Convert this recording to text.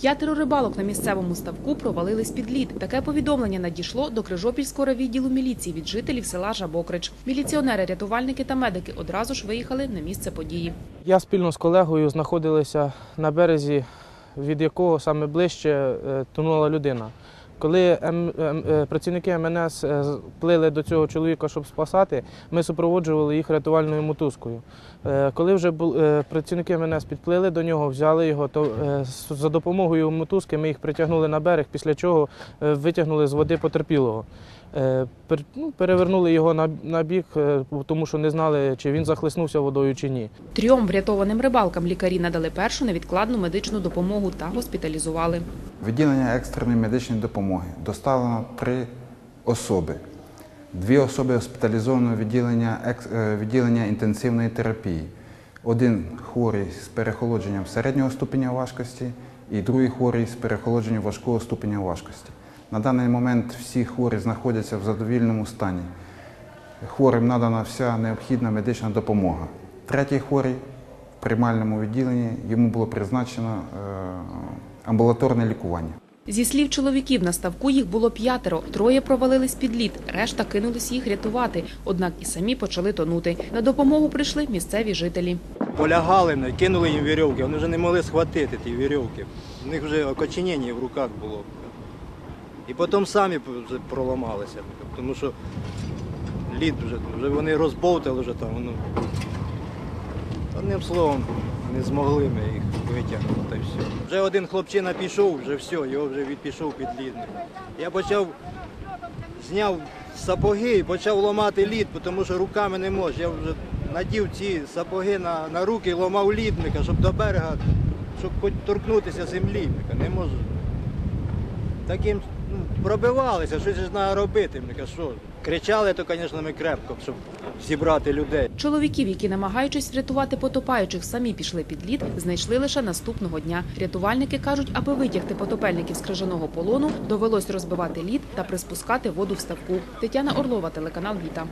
П'ятеро рибалок на місцевому ставку провалились під лід. Таке повідомлення надійшло до Крижопільського відділу міліції від жителів села Жабокрич. Міліціонери, рятувальники та медики одразу ж виїхали на місце події. Я спільно з колегою знаходилися на березі, від якого саме ближче е, тонула людина. Коли е, працівники МНС е, плили до цього чоловіка, щоб спасати, ми супроводжували їх рятувальною мотузкою. Е, Коли вже працівники МНС підплили до нього, взяли його, то за допомогою мотузки ми їх притягнули на берег, після чого витягнули з води потерпілого. Ну, Перевернули його на, бік, тому що не знали, чи він захлиснувся водою чи ні. Трьом врятованим рибалкам лікарі надали першу невідкладну медичну допомогу та госпіталізували. Відділення екстреної медичної допомоги доставлено три особи. Дві особи госпіталізовано в відділення, е, відділення інтенсивної терапії. Один хворий з перехолодженням середнього ступеня важкості і другий хворий з перехолодженням важкого ступеня важкості. На даний момент всі хворі знаходяться в задовільному стані. Хворим надана вся необхідна медична допомога. Третій хворий в приймальному відділенні йому було призначено е, амбулаторне лікування. Зі слів чоловіків, на ставку їх було п'ятеро. Троє провалились під лід, решта кинулись їх рятувати. Однак і самі почали тонути. На допомогу прийшли місцеві жителі. полягали, ну, кинули їм вірьовки, вони вже не могли схватити ті вірьовки. У них вже окоченіння в руках було. І потім самі проламалися, тому що лід вже, вже вони розбовтали вже там. Ну, одним словом, не змогли ми їх витягнути та й все. Вже один хлопчина пішов, вже все, його вже відпішов під лід. Я почав, зняв сапоги і почав ломати лід, тому що руками не можу. Я вже надів ці сапоги на, на руки, ломав лідника, щоб до берега, щоб хоч торкнутися землі. Не можу. Таким пробивалися, щось ж треба робити. Мика, що? Кричали, то, звісно, ми крепко, щоб зібрати людей. Чоловіків, які намагаючись врятувати потопаючих, самі пішли під лід, знайшли лише наступного дня. Рятувальники кажуть, аби витягти потопельників з крижаного полону, довелось розбивати лід та приспускати воду в ставку. Тетяна Орлова, телеканал Віта.